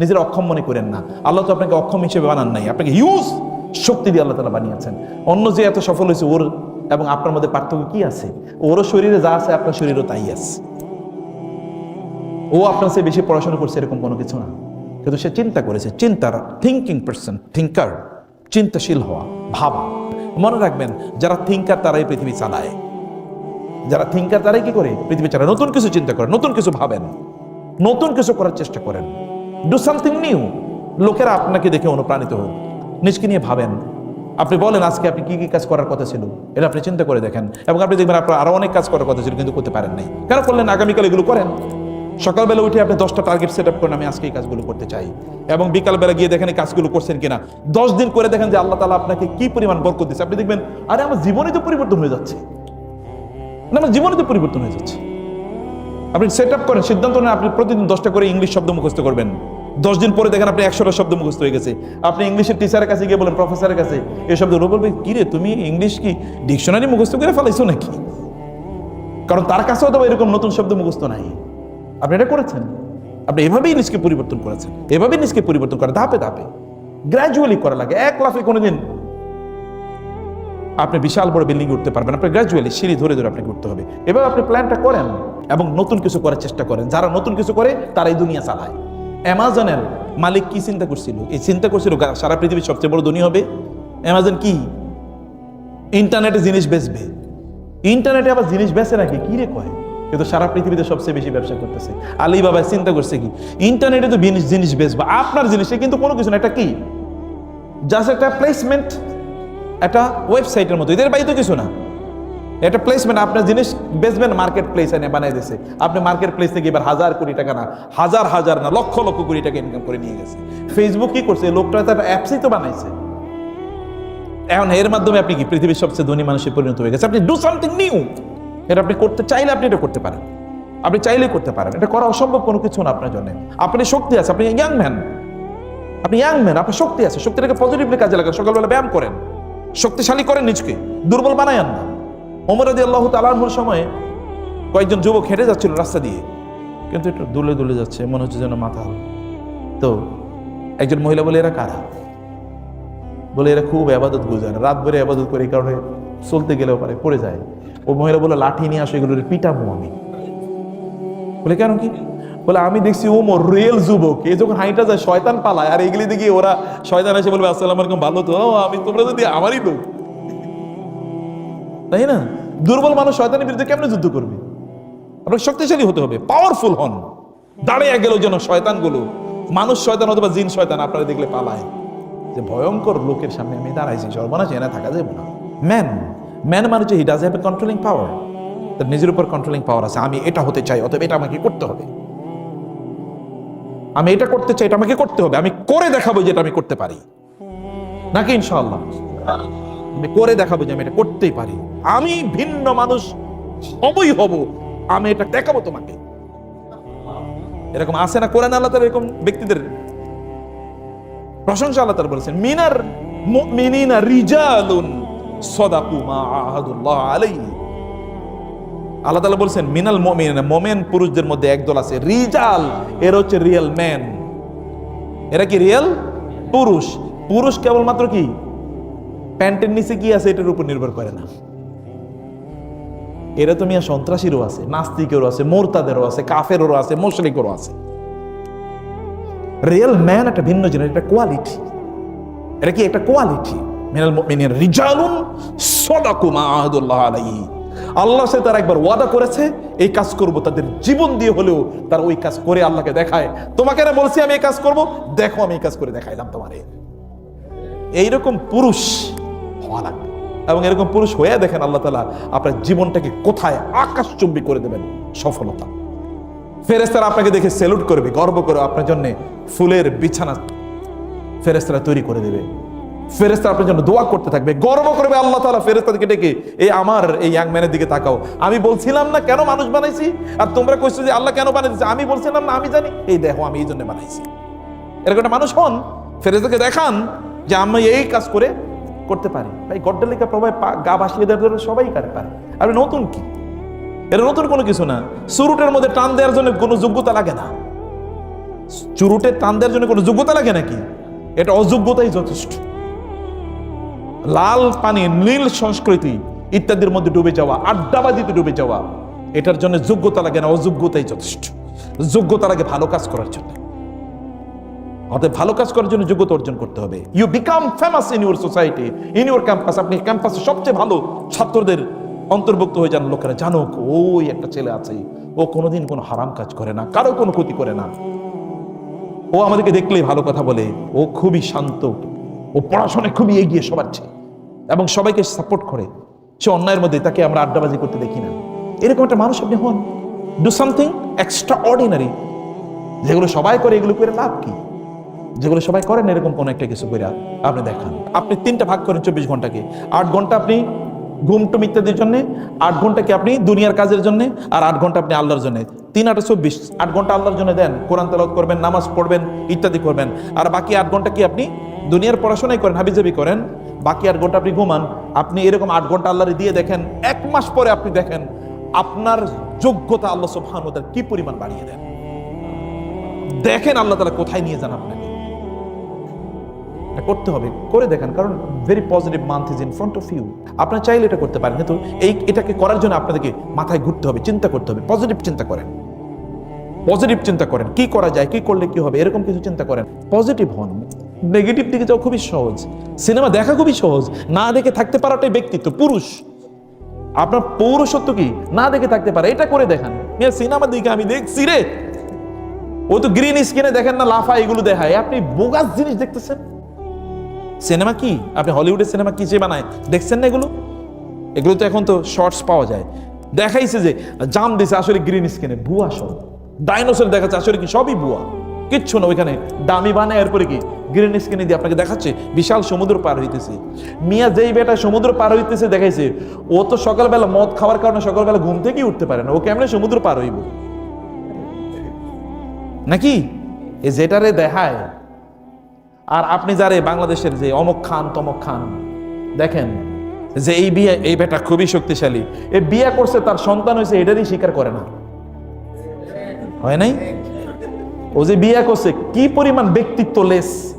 নিজের অক্ষম মনে করেন না। আল্লাহ তো আপনাকে অক্ষম হিসেবে বানান নাই। আপনাকে হিউজ শক্তি দিয়ে আল্লাহ তালা বানিয়েছেন। অন্য যে এত সফল হয়েছে ওর এবং আপনার মধ্যে পার্থক্য কি আছে? ওরও শরীরে যা আছে, আপনার শরীরও তাই আছে। ও আপনার চেয়ে বেশি পড়াশোনা করছে এরকম কোনো কিছু না। কিন্তু সে চিন্তা করেছে, চিন্তার থিঙ্কিং পার্সন থিঙ্কার চিন্তাশীল হওয়া, ভাবা। মনে রাখবেন, যারা থিঙ্কার তারাই পৃথিবী চালায়। যারা থিঙ্কার তারাই কি করে? পৃথিবী চালায়। নতুন কিছু চিন্তা করেন নতুন কিছু ভাবেন। নতুন কিছু করার চেষ্টা করেন। ডু সামথিং নিউ লোকেরা আপনাকে দেখে অনুপ্রাণিত হোক। নিজকে নিয়ে ভাবেন। আপনি বলেন, আজকে আপনি কি কি কাজ করার কথা ছিল? এটা আপনি চিন্তা করে দেখেন। এবং আপনি দেখবেন আপনার আরও অনেক কাজ করার কথা ছিল, কিন্তু করতে পারেন নাই। কেন করলেন? আগামীকাল এগুলো করেন। সকালবেলা উঠে আপনি দশটা টার্গেট সেট আপ করেন, আমি আজকে এই কাজগুলো করতে চাই। এবং বিকালবেলা গিয়ে দেখেন এই কাজগুলো করছেন কিনা। দশ দিন করে দেখেন যে আল্লাহ তালা আপনাকে কি পরিমাণ বরকত দিচ্ছে আপনি দেখবেন, আরে, আমার জীবনই তো পরিবর্তন হয়ে যাচ্ছে। আমার জীবনই তো পরিবর্তন হয়ে যাচ্ছে। আপনি সেট আপ করেন, সিদ্ধান্ত নেন, আপনি প্রতিদিন দশটা করে ইংলিশ শব্দ মুখস্থ করবেন। দশ দিন পরে দেখেন আপনি একশোটা শব্দ মুখস্থ হয়ে গেছে। আপনি ইংলিশের টিচারের কাছে গিয়ে বলেন, প্রফেসরের কাছে এই শব্দগুলো বলবে কি রে তুমি ইংলিশ কি ডিকশনারি মুখস্থ করে ফেলাইছো নাকি? কারণ তার কাছেও তো এরকম নতুন শব্দ মুখস্থ নাই। আপনি এটা করেছেন? আপনি এভাবেই নিজকে পরিবর্তন করেছেন। এভাবেই নিজকে পরিবর্তন করে ধাপে ধাপে। গ্র্যাজুয়ালি করা লাগে। এক লাফে কোনোদিন আপনি বিশাল বড় বিল্ডিং উঠতে পারবেন। আপনি গ্র্যাজুয়ালি সিঁড়ি ধরে ধরে আপনাকে উঠতে হবে। এবার আপনি প্ল্যানটা করেন এবং নতুন কিছু করার চেষ্টা করেন। যারা নতুন কিছু করে, তারা এই দুনিয়া চালায়। অ্যামাজনের মালিক কি চিন্তা করছিল? এই চিন্তা করছিল সারা পৃথিবীর সবচেয়ে বড় ধনী হবে? অ্যামাজন কি? ইন্টারনেটে জিনিস বেচবে। ইন্টারনেটে আবার জিনিস বেচে নাকি? কি রে কয়? কিন্তু সারা পৃথিবীতে সবচেয়ে বেশি ব্যবসা করতেছে। আলী বাবা চিন্তা করছে কি? ইন্টারনেটে তো জিনিস জিনিস বেচবে। আপনার জিনিস কিন্তু কোনো কিছু না। এটা কি? জাস্ট একটা প্লেসমেন্ট একটা ওয়েবসাইটের মতো। এদের বাইরে তো কিছু না। একটা প্লেসমেন্ট আপনার জিনিস বেচবেন মার্কেট প্লেস এনে বানাই দিয়েছে আপনি মার্কেট প্লেস থেকে এবার হাজার কোটি টাকা না, হাজার হাজার না, লক্ষ লক্ষ কোটি টাকা ইনকাম করে নিয়ে গেছে। ফেসবুক কি করছে? লোকটা তো একটা অ্যাপসই তো বানাইছে। এখন এর মাধ্যমে আপনি কি পৃথিবীর সবচেয়ে ধনী মানুষে পরিণত হয়ে গেছে? আপনি ডু সামথিং নিউ এটা আপনি করতে চাইলে আপনি এটা করতে পারেন। আপনি চাইলেই করতে পারেন। এটা করা অসম্ভব কোনো কিছু না আপনার জন্য। আপনি শক্তি আছে, আপনি ইয়াং ম্যান আপনি ইয়াং ম্যান আপনার শক্তি আছে। শক্তিটাকে পজিটিভলি কাজে লাগান। সকালবেলা ব্যায়াম করেন। শক্তিশালী করেন নিজকে। দুর্বল বানায়ান না। ওমর আদি আল্লাহ তালাহুর সময় কয়েকজন যুবক হেঁটে যাচ্ছিল রাস্তা দিয়ে। কিন্তু একটু দুলে দুলে যাচ্ছে মনে হচ্ছে যেন মাথা তো একজন মহিলা বলে এরা কারা? বলে এরা খুব আবাদত গুজার। রাত ভরে আবাদত করে এই কারণে চলতে গেলেও পারে পড়ে যায়। ও মহিলা বলে লাঠি নিয়ে আসো এগুলোর পিটাবো আমি। বলে কেন কি? বলে আমি দেখছি ওমর রিয়েল যুবক। এই যখন হাইটা যায় শয়তান পালায়। আর এগুলি দেখি ওরা শয়তান এসে বলবে আসসালাম ভালো তো? ও, আমি তোমরা যদি আমারই লোক তাই না? দুর্বল মানুষ শয়তানের বিরুদ্ধে কেমনে যুদ্ধ করবে? আপনাকে শক্তিশালী হতে হবে পাওয়ারফুল হন। দাঁড়িয়ে গেল যেন শয়তানগুলো। মানুষ শয়তান অথবা জিন শয়তান, আপনারা দেখলে পালায়। যে ভয়ঙ্কর লোকের সামনে আমি দাঁড়াইছি সর্বনাশ এনে থাকা যাবে না। ম্যান ম্যান মানে যে he does have a controlling power তার নিজের উপর কন্ট্রোলিং পাওয়ার আছে। আমি এটা হতে চাই, অতএব এটা আমাকে করতে হবে। আমি এটা করতে চাই, এটা আমাকে করতে হবে। আমি করে দেখাবো যে এটা আমি করতে পারি। নাকি ইনশাআল্লাহ? আমি করে দেখাবো যে আমি এটা করতেই পারি। আমি ভিন্ন মানুষ হবই হব, আমি এটা দেখাবো তোমাকে। এরকম আছে না? কোরআন আল্লাহ তাআলা এরকম ব্যক্তিদের প্রশংসা আল্লাহ তাআলা বলেছেন, মিনার মুমিনিনা রিজালুন সাদাকু মা আহাদুল্লাহ আল্লাহ তাআলা বলছেন, মিনাল মুমিনিনা, মুমিন পুরুষদের মধ্যে একদল আছে, রিজাল, এর হচ্ছে রিয়েল ম্যান। এরা কি রিয়েল? পুরুষ। পুরুষ কেবলমাত্র কি? প্যান্টের নিচে কি আছে, এটার উপর নির্ভর করে না। এরা তো মিয়া সন্ত্রাসীরও আছে, নাস্তিকেরও আছে, মোরতাদেরও আছে, কাফেরও আছে মুশরিকেরও আছে। রিয়েল ম্যান একটা ভিন্ন জিনিস একটা কোয়ালিটি। এটা কি একটা কোয়ালিটি? আল্লাহর সাথে তারা একবার ওয়াদা করেছে, এই কাজ করব, তাদের জীবন দিয়ে হলেও তারা ওই কাজ করে আল্লাহকে দেখায়। তোমাকে না বলছি, আমি এই কাজ করব, দেখো, আমি এই কাজ করে দেখাইলাম তোমারে। এইরকম পুরুষ হওয়া লাগবে। এবং এরকম পুরুষ হয়ে দেখেন আল্লাহ তালা আপনার জীবনটাকে কোথায় আকাশচুম্বী করে দেবেন সফলতা। ফেরেস্তারা আপনাকে দেখে সেলুট করবে, গর্ব করে আপনার জন্য ফুলের বিছানা ফেরেস্তারা তৈরি করে দেবে। ফেরেস্তারা আপনার জন্য দোয়া করতে থাকবে, গর্ব করবে আল্লাহ তালা ফেরেস্তাদেরকে ডেকে এই আমার, এই ইয়াং ম্যানের দিকে তাকাও। আমি বলছিলাম না, কেন মানুষ বানাইছি? আর তোমরা কইছো যে, আল্লাহ কেন বানাইছে আমি বলছিলাম না, আমি জানি। এই দেখো, আমি এই জন্য বানাইছি। এরকম একটা মানুষ হন ফেরেস্তাকে দেখান যে, আমি এই কাজ করে করতে পারি। ভাই গড্ডালিকা প্রভাব গা ভাসিয়ে দেওয়ার জন্য সবাই কারে পারে। আর নতুন কি? এটা নতুন কোনো কিছু না। সুরুটের মধ্যে টান দেওয়ার জন্য কোনো যোগ্যতা লাগে না। চুরুটে টান দেওয়ার জন্য কোনো যোগ্যতা লাগে নাকি? এটা অযোগ্যতাই যথেষ্ট। লাল পানি, নীল সংস্কৃতি ইত্যাদির মধ্যে ডুবে যাওয়া, আড্ডাবাজিতে ডুবে যাওয়া, এটার জন্য যোগ্যতা লাগে না, অযোগ্যতাই যথেষ্ট। যোগ্যতা লাগে ভালো কাজ করার জন্য। অতএব ভালো কাজ করার জন্য যোগ্যতা অর্জন করতে হবে। You become famous in your society in your campus আপনি ক্যাম্পাসে সবচেয়ে ভালো ছাত্রদের অন্তর্ভুক্ত হয়ে যান। লোকেরা জানুক, ওই একটা ছেলে আছে, ও কোনোদিন কোনো হারাম কাজ করে না, কারও কোনো ক্ষতি করে না। ও আমাদেরকে দেখলেই ভালো কথা বলে, ও খুবই শান্ত, ও পড়াশোনায় খুবই এগিয়ে সবার চেয়ে এবং সবাইকে সাপোর্ট করে। সে অন্যায়ের মধ্যে তাকে আমরা আড্ডাবাজি করতে দেখি না। এরকম একটা মানুষ আপনি হন। ডু সামথিং এক্সট্রা অর্ডিনারি যেগুলো সবাই করে, এগুলো করে লাভ কি? যেগুলো সবাই করেন, এরকম কোন একটা কিছু করে আপনি দেখান। আপনি তিনটা ভাগ করেন চব্বিশ ঘন্টাকে। আট ঘণ্টা আপনি ঘুম টুম ইত্যাদির জন্যে, আট ঘণ্টা কি আপনি দুনিয়ার কাজের জন্য, আর আট ঘণ্টা আপনি আল্লাহর জন্য। তিন, আটে, চব্বিশ, আট ঘণ্টা আল্লাহর জন্য দেন, কোরআন তেলাওয়াত করবেন, নামাজ পড়বেন, ইত্যাদি করবেন। আর বাকি আট ঘণ্টা কি আপনি দুনিয়ার পড়াশোনাই করেন, হাবিজাবি করেন? বাকি আট ঘণ্টা আপনি ঘুমান, আপনি এরকম আট ঘণ্টা আল্লাহর দিয়ে দেখেন, এক মাস পরে আপনি দেখেন আপনার যোগ্যতা আল্লাহ সুবহানাহু ওয়া কি পরিমাণ বাড়িয়ে দেন। দেখেন আল্লাহ তালা কোথায় নিয়ে যান আপনাকে করতে হবে, করে দেখেন, কারণ very positive month is in front of you আপনার চাইলে এটা করতে পারেন, কিন্তু এই, এটাকে করার জন্য আপনাদেরকে মাথায় ঘুরতে হবে, চিন্তা করতে হবে পজিটিভ চিন্তা করেন। পজিটিভ চিন্তা করেন, কি করা যায়, কি করলে কি হবে, এরকম কিছু চিন্তা করেন। পজিটিভ হন নেগেটিভ দিকে যাওয়া খুবই সহজ সিনেমা দেখা খুবই সহজ, না দেখে থাকতে পারাটাই ব্যক্তিত্ব, পুরুষ। আপনার পৌরসত্ব কি? না দেখে থাকতে পারে, এটা করে দেখান। সিনেমা দিকে আমি দেখছি রে। ও তো গ্রিন স্ক্রিনে দেখেন না লাফা এগুলো দেখায়। আপনি বোগাস জিনিস দেখতেছেন? সিনেমা কি? আপনি হলিউডের সিনেমা কি যে বানায়? দেখছেন না এগুলো? এগুলো তো এখন তো শর্টস পাওয়া যায়। দেখাইছে যে, জাম দিছে আসলে গ্রিন স্ক্রিনে ভুয়া সব। ডাইনোসর দেখাচ্ছে আসলে কি সবই ভুয়া। কিচ্ছু না, ওইখানে দামি বানায়, এরপরে কি গ্রিন স্ক্রিনে দিয়ে আপনাকে দেখাচ্ছে, বিশাল সমুদ্র পার হইতেছে। মিয়া যেই বেটা সমুদ্র পার হইতেছে দেখাইছে, ও তো সকালবেলা মদ খাওয়ার কারণে সকালবেলা ঘুম থেকেই উঠতে পারে না, ও কেমনে সমুদ্র পার হইব? নাকি? এ যেটারে দেখায় আর আপনি যারে বাংলাদেশের যে অমক খান, তমক খান, দেখেন যে এই বিয়ে, এই বেটা খুবই শক্তিশালী। এ বিয়ে করছে, তার সন্তান হয়েছে, এটারই স্বীকার করে না। হয় নাই? ও যে বিয়ে করছে, কি পরিমাণ ব্যক্তিত্ব লেস।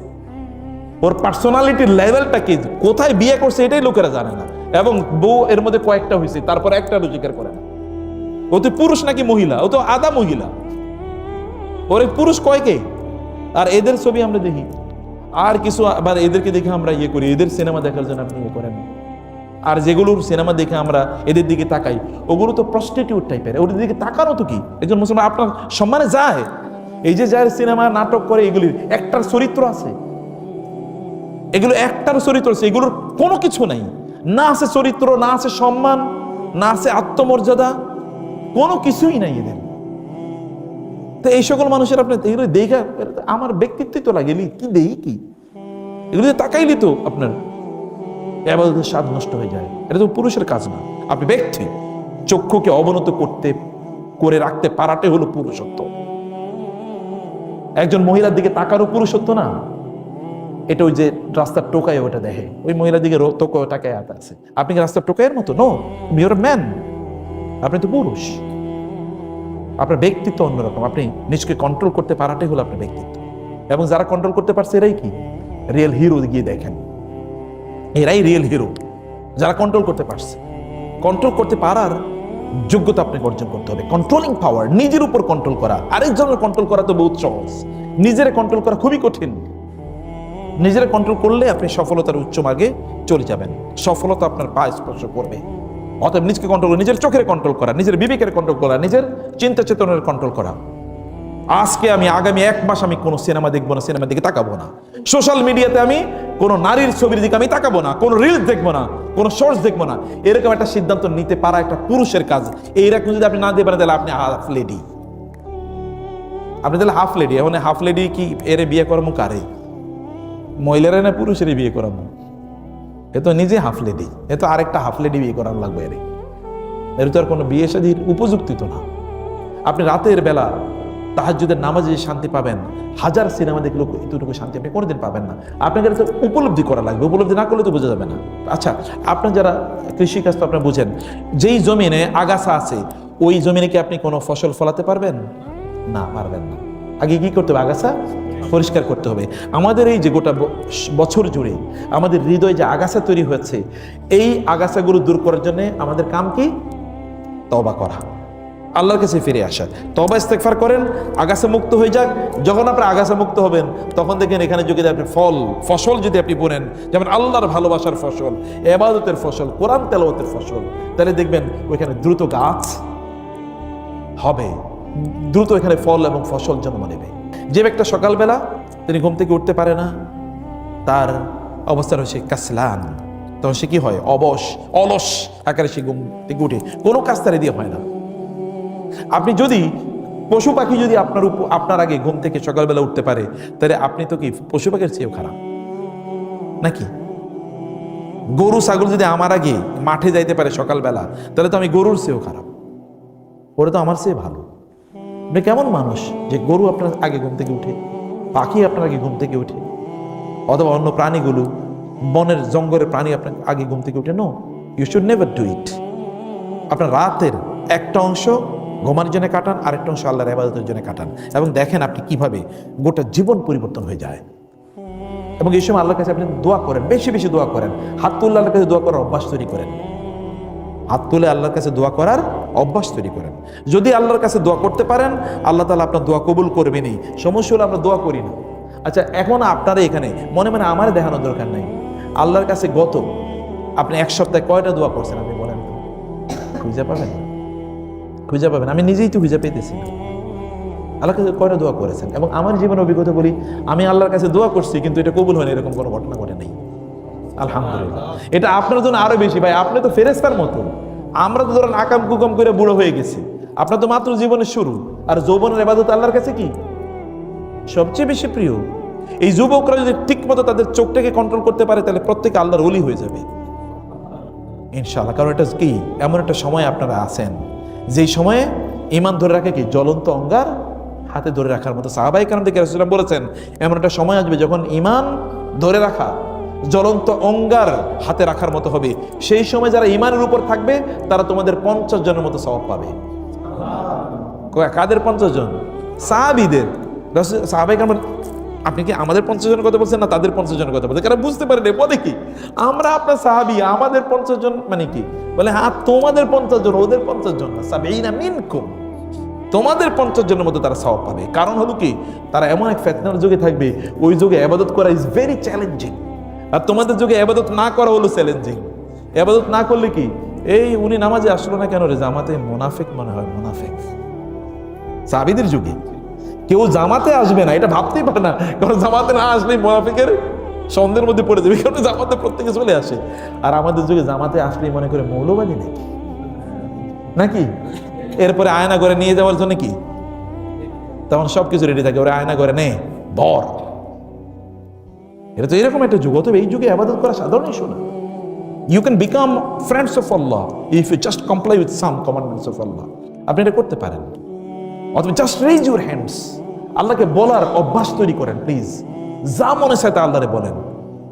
ওর পার্সোনালিটির লেভেলটা কি? কোথায় বিয়ে করছে, এটাই লোকেরা জানে না। এবং বউ এর মধ্যে কয়েকটা হয়েছে, তারপর একটা স্বীকার করে না। ও তো পুরুষ নাকি মহিলা? ও তো আদা মহিলা। ওর পুরুষ কয়কে আর এদের ছবি আমরা দেখি। আর কিছু আবার এদেরকে দেখে আমরা ইয়ে করি, এদের সিনেমা দেখার জন্য আপনি ইয়ে করেন আর যেগুলোর সিনেমা দেখে আমরা এদের দিকে তাকাই, ওগুলো তো প্রস্টিটিউট টাইপের ওদের দিকে তাকানো তো কি? একজন মুসলমান, আপনার সম্মানে যায়। এই যে যার সিনেমা, নাটক করে এগুলির একটার চরিত্র আছে। এগুলো একটার চরিত্র আছে, এগুলোর কোনো কিছু নাই। না আছে চরিত্র, না আছে সম্মান, না আছে আত্মমর্যাদা, কোনো কিছুই নাই এদের। তো এই সকল মানুষের আপনি এগুলো দেখা, আমার ব্যক্তিত্বই তো লাগে কি দেই কি? এগুলো তাকাইলি তো আপনার আবাদতের স্বাদ নষ্ট হয়ে যায়। এটা তো পুরুষের কাজ না। আপনি ব্যক্তি, চক্ষুকে অবনত করতে, করে রাখতে পারাটাই হলো পুরুষত্ব। একজন মহিলার দিকে তাকারও পুরুষত্ব না। এটা ওই যে রাস্তার টোকায় ওটা দেখে। ওই মহিলার দিকে টোকায় আছে। আপনি কি রাস্তার টোকায়ের মতো? নো ইউর ম্যান আপনি তো পুরুষ। আপনার ব্যক্তিত্ব অন্যরকম। আপনি নিজকে কন্ট্রোল করতে পারাটাই হলো আপনার ব্যক্তিত্ব। এবং যারা কন্ট্রোল করতে পারছে, এরাই কি? রিয়েল হিরো গিয়ে দেখেন। এরাই রিয়েল হিরো যারা কন্ট্রোল করতে পারছে। কন্ট্রোল করতে পারার যোগ্যতা আপনাকে অর্জন করতে হবে। কন্ট্রোলিং পাওয়ার নিজের উপর কন্ট্রোল করা। আরেকজনের কন্ট্রোল করা তো বহুত সহজ। নিজের কন্ট্রোল করা খুবই কঠিন। নিজের কন্ট্রোল করলে আপনি সফলতার উচ্চ মার্গে চলে যাবেন। সফলতা আপনার পা স্পর্শ করবে। অতএব নিজকে কন্ট্রোল করা, নিজের চোখের কন্ট্রোল করা, নিজের বিবেকের কন্ট্রোল করা, নিজের চিন্তা চেতনের কন্ট্রোল করা। আজকে আমি আগামী এক মাস আমি কোনো সিনেমা দেখব না সিনেমার দিকে তাকাবো না। সোশ্যাল মিডিয়াতে আমি কোনো নারীর ছবির দিকে আমি তাকাবো না, কোনো রিলস দেখব না, কোনো শর্টস দেখব না। এরকম একটা সিদ্ধান্ত নিতে পারা একটা পুরুষের কাজ। এইরকম যদি আপনি না দিতে পারেন, তাহলে আপনি হাফ লেডি আপনি তাহলে হাফ লেডি এখন হাফ লেডি কি, এর বিয়ে করামো কারে? মহিলারা না পুরুষেরই বিয়ে করামো? এ তো নিজে হাফ লেডি এ তো আরেকটা হাফ লেডি বিয়ে করার লাগবে এর। এর তো আর কোনো বিয়ে শাদির উপযুক্তি তো না। আপনি রাতের বেলা তাহাজুদের নামাজে যে শান্তি পাবেন, হাজার সিনেমা দেখলে এতটুকু শান্তি আপনি কোনোদিন পাবেন না। আপনাকে এটা উপলব্ধি করা লাগবে, উপলব্ধি না করলে তো বোঝা যাবে না। আচ্ছা আপনার যারা কৃষিকাজ তো আপনার বুঝেন, যেই জমিনে আগাছা আছে, ওই জমিনে কি আপনি কোনো ফসল ফলাতে পারবেন? না পারবেন না। আগে কি করতে হবে? আগাছা পরিষ্কার করতে হবে। আমাদের এই যে গোটা বছর জুড়ে আমাদের হৃদয়ে যে আগাছা তৈরি হয়েছে, এই আগাছাগুলো দূর করার জন্য আমাদের কাম কি? তবা করা। আল্লাহর কাছে ফিরে আসা। তবা ইস্তেকফার করেন, আগাছা মুক্ত হয়ে যাক। যখন আপনি আগাছা মুক্ত হবেন, তখন দেখেন এখানে যদি আপনি ফল, ফসল যদি আপনি বোনেন, যেমন আল্লাহর ভালোবাসার ফসল, এবাদতের ফসল, কোরআন তেলাওয়াতের ফসল, তাহলে দেখবেন ওইখানে দ্রুত গাছ হবে। দ্রুত এখানে ফল এবং ফসল জন্ম নেবে। যে ব্যক্তিটা সকালবেলা তিনি ঘুম থেকে উঠতে পারে না, তার অবস্থা রয়েছে কাসলান। তখন সে কি হয়? অবশ, অলস আকারে সে ঘুম থেকে উঠে। কোনো কাজ তারে দিয়ে হয় না। আপনি যদি, পশু পাখি যদি আপনার উপ, আপনার আগে ঘুম থেকে সকালবেলা উঠতে পারে, তাহলে আপনি তো কি পশু পাখির চেয়েও খারাপ? নাকি? গরু, ছাগল যদি আমার আগে মাঠে যাইতে পারে সকালবেলা, তাহলে তো আমি গরুর চেয়েও খারাপ। ওরা তো আমার চেয়ে ভালো। আপনি কেমন মানুষ যে গরু আপনার আগে ঘুম থেকে উঠে, পাখি আপনার আগে ঘুম থেকে উঠে, অথবা অন্য প্রাণীগুলো, বনের জঙ্গলের প্রাণী আপনার আগে ঘুম থেকে উঠে? No you should never do it আপনার রাতের একটা অংশ ঘুমানোর জন্য কাটান, আরেকটা অংশ আল্লাহর আবাদতের জন্য কাটান। এবং দেখেন আপনি কীভাবে গোটা জীবন পরিবর্তন হয়ে যায়। এবং এই সময় আল্লাহর কাছে আপনি দোয়া করেন, বেশি বেশি দোয়া করেন। হাত আল্লাহর কাছে দোয়া করার অভ্যাস তৈরি করেন। হাত তুলে আল্লাহর কাছে দোয়া করার অভ্যাস তৈরি করেন। যদি আল্লাহর কাছে দোয়া করতে পারেন, আল্লাহ তালা আপনার দোয়া কবুল করবেনই। সমস্যা হলে আমরা দোয়া করি না। আচ্ছা এখন আপনারা এখানে, মনে মনে আমার দেখানোর দরকার নাই। আল্লাহর কাছে গত, আপনি এক সপ্তাহে কয়টা দোয়া করছেন আপনি বলেন? খুঁজে পাবেন? খুঁজে পাবেন। আমি নিজেই তো খুঁজে পেতেছি না। আল্লাহর কাছে কয়টা দোয়া করেছেন? এবং আমার জীবনের অভিজ্ঞতা বলি, আমি আল্লাহর কাছে দোয়া করছি, কিন্তু এটা কবুল হয়নি এরকম কোনো ঘটনা। আলহামদুলিল্লাহ। এটা আপনার জন্য আরও বেশি। ভাই, আপনি তো ফেরেস্তার মতো। আমরা তো ধরেন আকাম কুকাম করে বুড়ো হয়ে গেছি। আপনার তো মাত্র জীবনের শুরু। আর যৌবনের এবাদত আল্লাহর কাছে কি? সবচেয়ে বেশি প্রিয়। এই যুবকরা যদি ঠিক মতো তাদের চোখটাকে কন্ট্রোল করতে পারে, তাহলে প্রত্যেকে আল্লাহর অলি হয়ে যাবে। ইনশাআল্লাহ, কারণ এটা কি? এমন একটা সময় আপনারা আছেন। যেই সময়ে ইমান ধরে রাখে কি? জ্বলন্ত অঙ্গার হাতে ধরে রাখার মতো। রাসূলুল্লাহ বলেছেন, এমন একটা সময় আসবে যখন ইমান ধরে রাখা জ্বলন্ত অঙ্গার হাতে রাখার মতো হবে। সেই সময় যারা ইমানের উপর থাকবে, তারা তোমাদের পঞ্চাশ জনের মতো স্বভাব পাবে। কাদের পঞ্চাশ জন? সাহাবিদের। সাহাবাই আপনি কি আমাদের পঞ্চাশ জনের কথা বলছেন না তাদের পঞ্চাশ জনের কথা বলছেন? কারণ বুঝতে পারেন, বলে কি? আমরা আপনার সাহাবি, আমাদের পঞ্চাশ জন মানে কি? বলে হ্যাঁ তোমাদের পঞ্চাশ জন, ওদের পঞ্চাশ জন না। সাবিনা মিনকুম। তোমাদের পঞ্চাশ জনের মতো তারা সওয়াব পাবে। কারণ হলো কি? তারা এমন এক ফেতনার যুগে থাকবে। ওই যুগে আবাদত করা ইজ ভেরি চ্যালেঞ্জিং আর তোমাদের যুগে আবাদত না করা হলো চ্যালেঞ্জিং। আবাদত না করলে কি? এই উনি নামাজে আসলো না কেন রে? জামাতে মোনাফেক মনে হয়, মোনাফেক। সাবিদের যুগে। কেউ জামাতে আসবে না, এটা ভাবতেই পারে না। কারণ জামাতে না আসলে মোনাফিকের সন্দেহের মধ্যে পড়ে যাবে। কারণ জামাতে প্রত্যেকে চলে আসে। আর আমাদের যুগে জামাতে আসলেই মনে করে মৌলবাদী নাকি? নাকি? এরপরে আয়না করে নিয়ে যাওয়ার জন্য কি? তখন সব কিছু রেডি থাকে। ওরা আয়না করে নে বর। এটা তো এরকম একটা যুগ তবে এই যুগে আবাদত করা সাধারণ ইস্যু না। You can become friends of Allah if you just comply with some commandments of Allah আপনি এটা করতে পারেন। অথবা জাস্ট রেজ ইউর হ্যান্ডস আল্লাহকে বলার অভ্যাস তৈরি করেন প্লিজ যা মনে তা আল্লাহরে বলেন।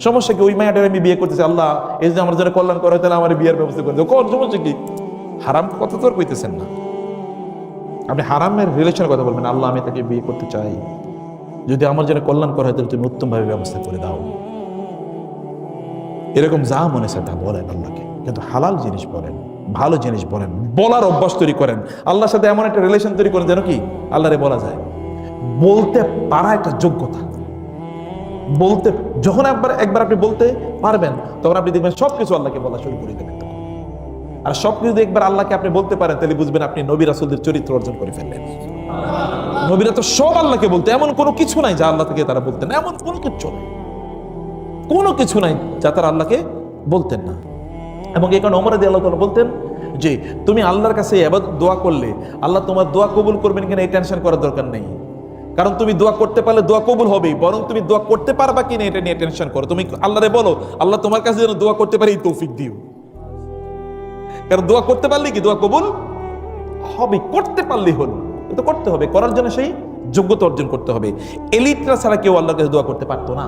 সমস্যা কি, ওই মায়াটার আমি বিয়ে করতেছি, আল্লাহ এই যে আমার জন্য কল্যাণ করে, তাহলে আমার বিয়ের ব্যবস্থা করে দেবো কোন সমস্যা কি? হারাম কথা তো কইতেছেন না। আপনি হারামের রিলেশনের কথা বলবেন, আল্লাহ আমি তাকে বিয়ে করতে চাই। যদি আমার জন্য কল্যাণ করা হয়, তাহলে তুমি উত্তমভাবে ব্যবস্থা করে দাও। এরকম যা মনে চায় তা বলেন আল্লাহকে। কিন্তু হালাল জিনিস বলেন, ভালো জিনিস বলেন, বলার অভ্যাস তৈরি করেন। আল্লাহর সাথে এমন একটা রিলেশন তৈরি করেন যেন কি? আল্লাহরে বলা যায়। বলতে পারা একটা যোগ্যতা। বলতে, যখন একবার একবার আপনি বলতে পারবেন, তখন আপনি দেখবেন সব কিছু আল্লাহকে বলা শুরু করে দেবেন। আর সব কিছু একবার আল্লাহকে আপনি বলতে পারেন, তাহলে বুঝবেন আপনি নবী রাসুলদের চরিত্র অর্জন করে ফেললেন। নবীরা তো সব আল্লাহকে বলতে। এমন কোনো কিছু নাই যা আল্লাহ থেকে তারা বলতেন এমন কোনো কিছু নাই। কোনো কিছু নাই যা তারা আল্লাহকে বলতেন না। এবং এই কারণে অমরাদি আল্লাহ তাআলা বলতেন যে, তুমি আল্লাহর কাছে এবার দোয়া করলে আল্লাহ তোমার দোয়া কবুল করবেন কিনা এই টেনশন করার দরকার নেই। কারণ তুমি দোয়া করতে পারলে দোয়া কবুল হবেই। বরং তুমি দোয়া করতে পারবা কিনা এটা নিয়ে টেনশন করো। তুমি আল্লাহরে বলো, আল্লাহ তোমার কাছে যেন দোয়া করতে পারি এই তৌফিক দিও। কারণ দোয়া করতে পারলে কি দোয়া কবুল হবে? করতে পারলেই হলো। কিন্তু করতে হবে, করার জন্য সেই যোগ্যতা অর্জন করতে হবে। এলিটরা ছাড়া কেউ আল্লাহর কাছে দোয়া করতে পারতো না।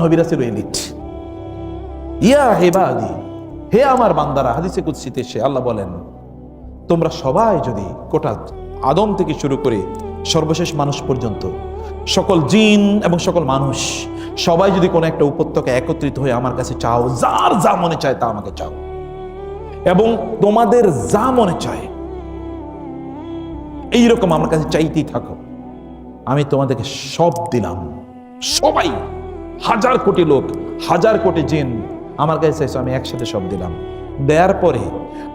নবীরা ছিল এলিট। ইয়া হেবাদি হে আমার বান্দারা, হাদিসে কুৎসিতে সে আল্লাহ বলেন, তোমরা সবাই যদি কোটা আদম থেকে শুরু করে সর্বশেষ মানুষ পর্যন্ত, সকল জিন এবং সকল মানুষ, সবাই যদি কোনো একটা উপত্যকা একত্রিত হয়ে আমার কাছে চাও, যার যা মনে চায় তা আমাকে চাও। এবং তোমাদের যা মনে চায় এইরকম আমার কাছে চাইতেই থাকো। আমি তোমাদেরকে সব দিলাম। সবাই, হাজার কোটি লোক, হাজার কোটি জিন আমার কাছে চাইছো, আমি একসাথে সব দিলাম। দেওয়ার পরে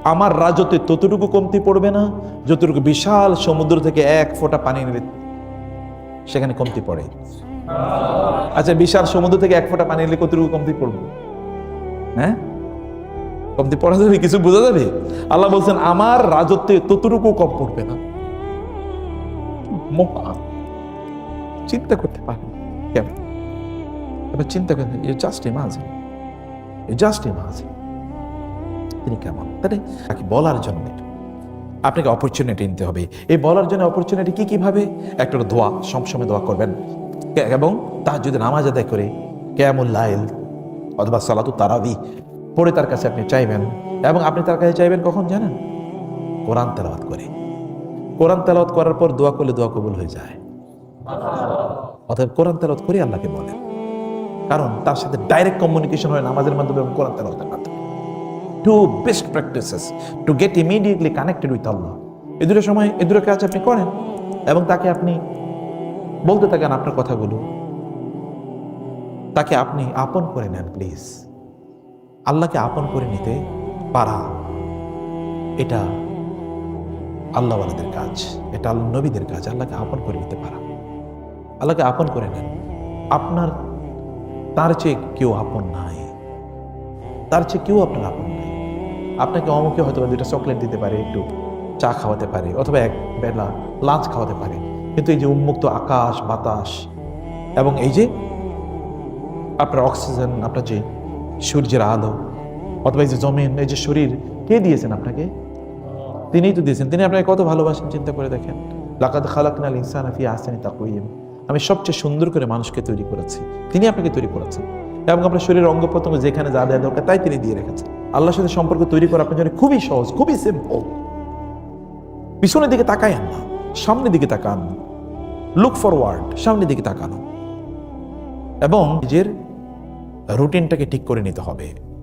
আমার রাজত্বে ততটুকু কমতি পড়বে না, যতটুকু বিশাল সমুদ্র থেকে এক ফোঁটা পানি নিলে সেখানে কমতি পড়ে। আচ্ছা বিশাল সমুদ্র থেকে এক ফোঁটা পানি নিলে কতটুকু কমতি পড়বে? হ্যাঁ? কমতি পড়া যাবে, কিছু বোঝা যাবে? আল্লাহ বলছেন, আমার রাজত্বে ততটুকু কম পড়বে না। মহা চিন্তা করতে পারেন কেমন এবার চিন্তা করেন you just imagine you just imagine তিনি কেমন? তাহলে তাকে বলার জন্য আপনাকে অপরচুনিটি নিতে হবে। এই বলার জন্য অপরচুনিটি কি কীভাবে? একটা দোয়া, সবসময় দোয়া করবেন। এবং তার যদি নামাজ আদায় করে কেমন লাইল অথবা সালাতু তারাবি পড়ে তার কাছে আপনি চাইবেন। এবং আপনি তার কাছে চাইবেন কখন জানেন? কোরআন তেলাওয়াত করে। কোরআন তেলাওয়াত করার পর দোয়া করলে দোয়া কবুল হয়ে যায়। অতএব কোরআন তেলাওয়াত করে আল্লাহকে বলেন কারণ তার সাথে ডাইরেক্ট কমিউনিকেশন হয় নামাজের মাধ্যমে এবং কোরআন তেলাওয়াতের মাধ্যমে। Two best practices to get immediately connected with Allah দুটো সময় দুটো কাজ আপনি করেন এবং তাকে আপনি বলতে থাকেন আপনার কথাগুলো। তাকে আপনি আপন করে নেন প্লিজ আল্লাহকে আপন করে নিতে পারা। এটা আল্লাহওয়ালাদের কাজ। এটা আল্লাহ নবীদের কাজ। আল্লাহকে আপন করে নিতে পারা। আল্লাহকে আপন করে নেন। আপনার, তার চেয়ে কেউ আপন নাই। তার চেয়ে কেউ আপনার আপন নাই। আপনাকে অমুকে হয়তো বা দুইটা চকলেট দিতে পারে, একটু চা খাওয়াতে পারে, অথবা এক বেলা লাঞ্চ খাওয়াতে পারে। কিন্তু এই যে উন্মুক্ত আকাশ, বাতাস এবং এই যে আপনার অক্সিজেন, আপনার যে সূর্যের আলো, অথবা এই যে জমিন, এই যে শরীর, কে দিয়েছেন আপনাকে? তিনিই তো দিয়েছেন। তিনি আপনাকে কত ভালোবাসেন, চিন্তা করে দেখেন। লাকাদ খালাকনাল ইনসান ফি আহসানি তাকওয়িম। আমি সবচেয়ে সুন্দর করে মানুষকে তৈরি করেছি। তিনি আপনাকে তৈরি করেছেন। এবং আপনার শরীরের অঙ্গ প্রত্যঙ্গ যেখানে যা দেওয়া দরকার, তাই তিনি দিয়ে রেখেছেন। আল্লাহর সাথে সম্পর্ক তৈরি করা আপনার জন্য খুবই সহজ, খুবই সিম্পল পিছনের দিকে তাকায়েন না। সামনের দিকে তাকান। লুক ফরওয়ার্ড সামনের দিকে তাকানো। এবং নিজের রুটিনটাকে ঠিক করে নিতে হবে।